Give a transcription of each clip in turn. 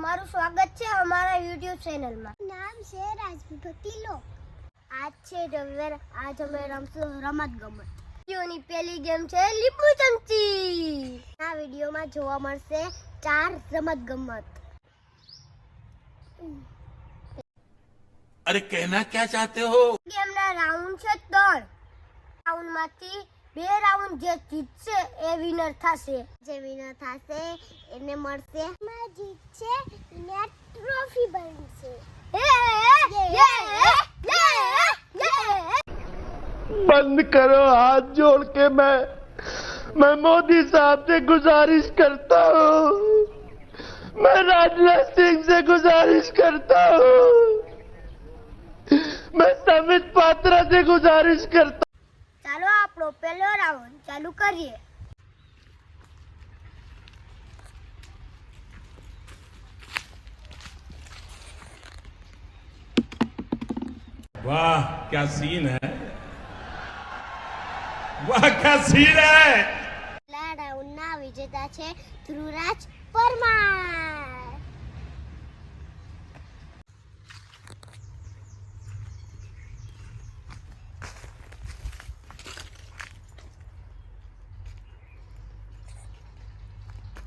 તમારું સ્વાગત છે અમારા YouTube ચેનલમાં નામ છે રાજવી ભક્તિ આજ છે રવિવાર આજ અમે રમશું રમત ગમત. ની પહેલી ગેમ છે લીંબુ ચમચી. આ વિડીયોમાં જોવા મળશે ચાર રમત ગમત. અરે કહેના ક્યાં ચાહતે હો? ગેમના રાઉન્ડ છે ત્રણ રાઉન્ડમાંથી બે રાઉન્ડ જે જીતશે એ વિનર થશે જે વિનર થશે એને મળશે માં જીતશે એને આ ટ્રોફી બનશે बंद करो हाथ जोड़ के मैं मैं मोदी साहब से गुजारिश करता हूँ मैं राजनाथ सिंह से गुजारिश करता हूँ मैं समित पात्रा से गुजारिश करता ચાલો આપણો પહેલો રાઉન્ડ ચાલુ કરીએ वाह क्या सीन है वाह क्या सीन है પહેલા રાઉન્ડના વિજેતા છે ધ્રુવરાજ પરમાર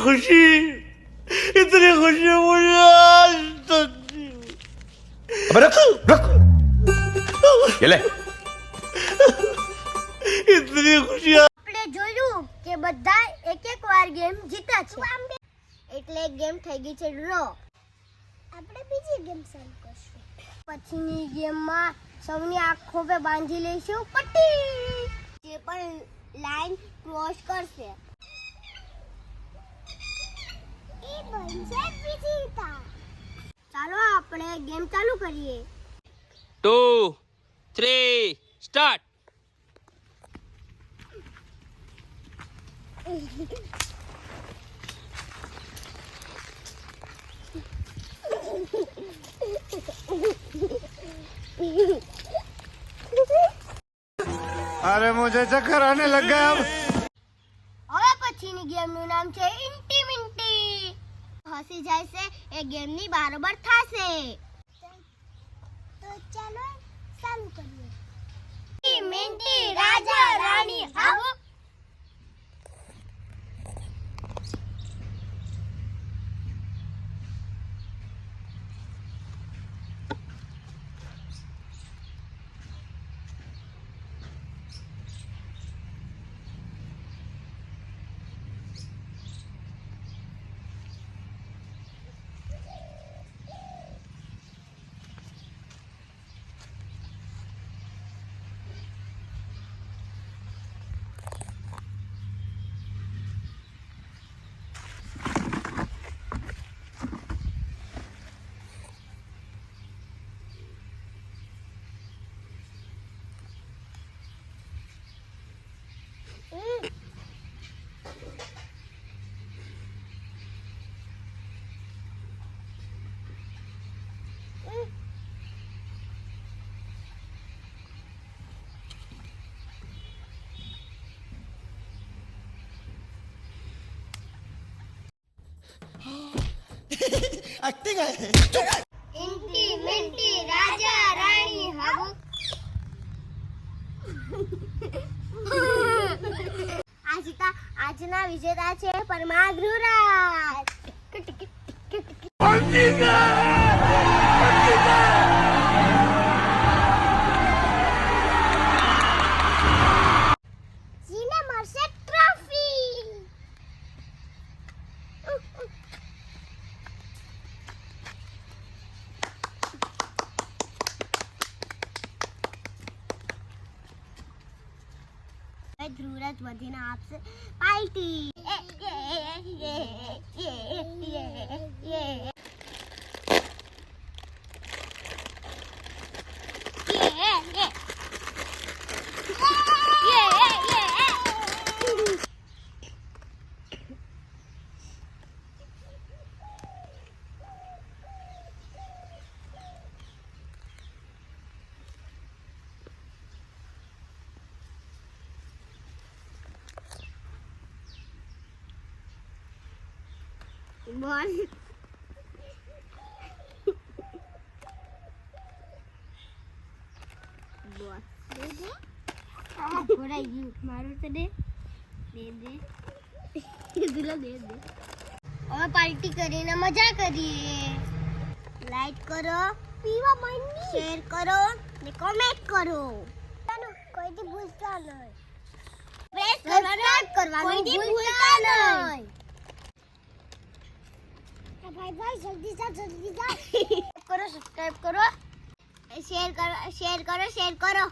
खुशी इतनी खुशी मुझे आज तक नहीं अबे रुक रुक ये ले इतनी खुशी આપણે જોયું કે બધા એક એક વાર ગેમ જીતા છે એટલે ગેમ થઈ ગઈ છે ડ્રો આપણે બીજી ગેમ શરૂ કરશું પછીની ગેમમાં સૌની આંખો પે બાંધી લઈશું પટ્ટી જે પણ લાઈન ક્રોસ કરશે ચાલો આપણે ગેમ ચાલુ કરીએ. ટુ થ્રી સ્ટાર્ટ અરે મુજે ચક્કર આને લગ ગયા હવે પછીની ગેમનું નામ છે ઇન્ટિમિન હસી જાય છે એ ગેમની બરાબર થશે. તો ચાલો ચાલુ કરીએ. મિન્ટી રાજા રાણી આવો ઇન્ટી મિન્ટી રાજા રાણી આવો આજના આજના વિજેતા છે પરમા ધ્રુવરાજ કિંમત વધીને આપશે. પાલટી. એ બોલ બોલ દે દે ઘોડાઈ ગયું મારું તો દે દે દે પેલા દે દે હવે પાર્ટી કરીને મજા કરીએ લાઈક કરો પીવા માંડી શેર કરો ને કોમેન્ટ કરો કોઈ કોઈથી ભૂલતા નહીં સબસ્ક્રાઇબ કરવાનું ભૂલતા નહીં ભાઈ ભાઈ જલ્દી જા જલ્દી જા કરો સબસ્ક્રાઇબ કરો. શેર કરો શેર કરો શેર કરો.